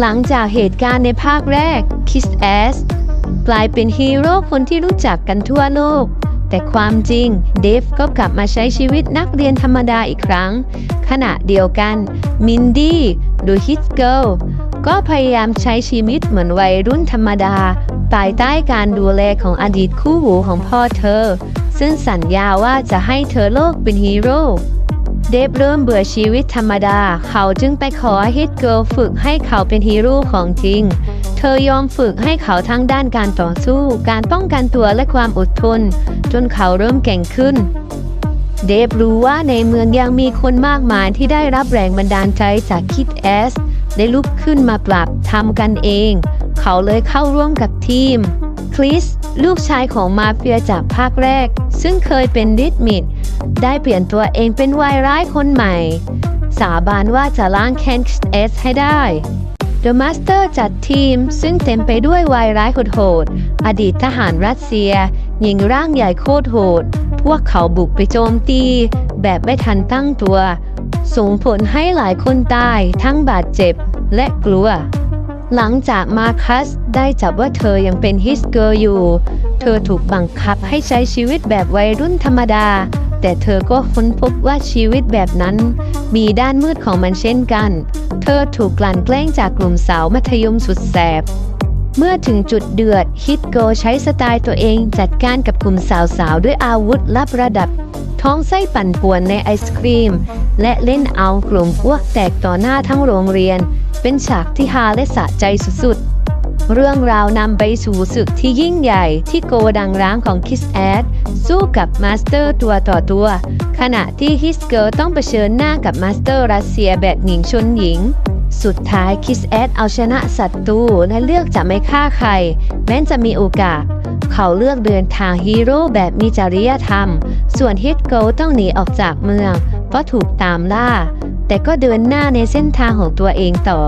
หลังจากเหตุการณ์ในภาคแรก Kiss Ass กลายเป็นฮีโร่คนที่รู้จักกันทั่วโลก แต่ความจริงเดฟก็กลับมาใช้ชีวิตนักเรียนธรรมดาอีกครั้ง ขณะเดียวกันมินดี้หรือฮิตเกิลก็พยายามใช้ชีวิตเหมือนวัยรุ่นธรรมดาภายใต้การดูแลของอดีตคู่หูของพ่อเธอ ซึ่งสัญญาว่าจะให้เธอโลกเป็นฮีโร่ เดฟเริ่มเบื่อชีวิตธรรมดา เขาจึงไปขอฮิตเกิลฝึกให้เขาเป็นฮีโร่ของจริง เธอยอมฝึกให้เขาทั้งด้านการต่อสู้ การป้องกันตัวและความอดทน จนเขาเริ่มเก่งขึ้น เดฟรู้ว่าในเมืองยังมีคนมากมายที่ได้รับแรงบันดาลใจจากคิดแอสได้ลุกขึ้นมาปรับทำกันเอง เขาเลยเข้าร่วมกับทีมคริส ลูกชายของมาเฟียจากภาคแรก ซึ่งเคยเป็นดิดมิด ได้เปลี่ยนตัวเองเป็นวายร้ายคนใหม่ สาบานว่าจะล้างแค้นเอสให้ได้ The Master จัดทีมซึ่งเต็มไปด้วยวายร้ายโหดๆอดีตทหารรัสเซีย หญิงร่างใหญ่โคตรโหด พวกเขาบุกไปโจมตี แบบไม่ทันตั้งตัว ส่งผลให้หลายคนตายทั้งบาดเจ็บและกลัว หลังจากมาคัสได้จับว่าเธอยังเป็นฮิสเกอร์อยู่ เธอถูกบังคับให้ใช้ชีวิตแบบวัยรุ่นธรรมดา แต่เธอก็ค้นพบว่าชีวิตแบบนั้น มีด้านมืดของมันเช่นกัน เธอถูกกลั่นแกล้งจากกลุ่มสาวมัธยมสุดแสบ เมื่อถึงจุดเดือดฮิตโกใช้สไตล์ตัวเองจัดการกับกลุ่มสาวๆ ด้วยอาวุธลับระดับ ท้องไส้ปั่นป่วนในไอศครีม และเล่นเอากลุ่มพวกแตกต่อหน้าทั้งโรงเรียน เป็นฉากที่ฮาและสะใจสุดๆ เรื่องราวนำไปสู่ศึกที่ยิ่งใหญ่ที่โกดังร้างของคิสแอดสู้กับมาสเตอร์ตัวต่อตัว ขณะที่ฮิสเกิลต้องเผชิญหน้ากับมาสเตอร์รัสเซียแบบหญิงชนหญิง สุดท้ายคิสแอดเอาชนะศัตรูและเลือกจะไม่ฆ่าใคร แม้จะมีโอกาส เขาเลือกเดินทางฮีโร่แบบมีจริยธรรม ส่วนฮิตโกต้องหนีออกจากเมือง เพราะถูกตามล่า แต่ก็เดินหน้าในเส้นทางของตัวเองต่อ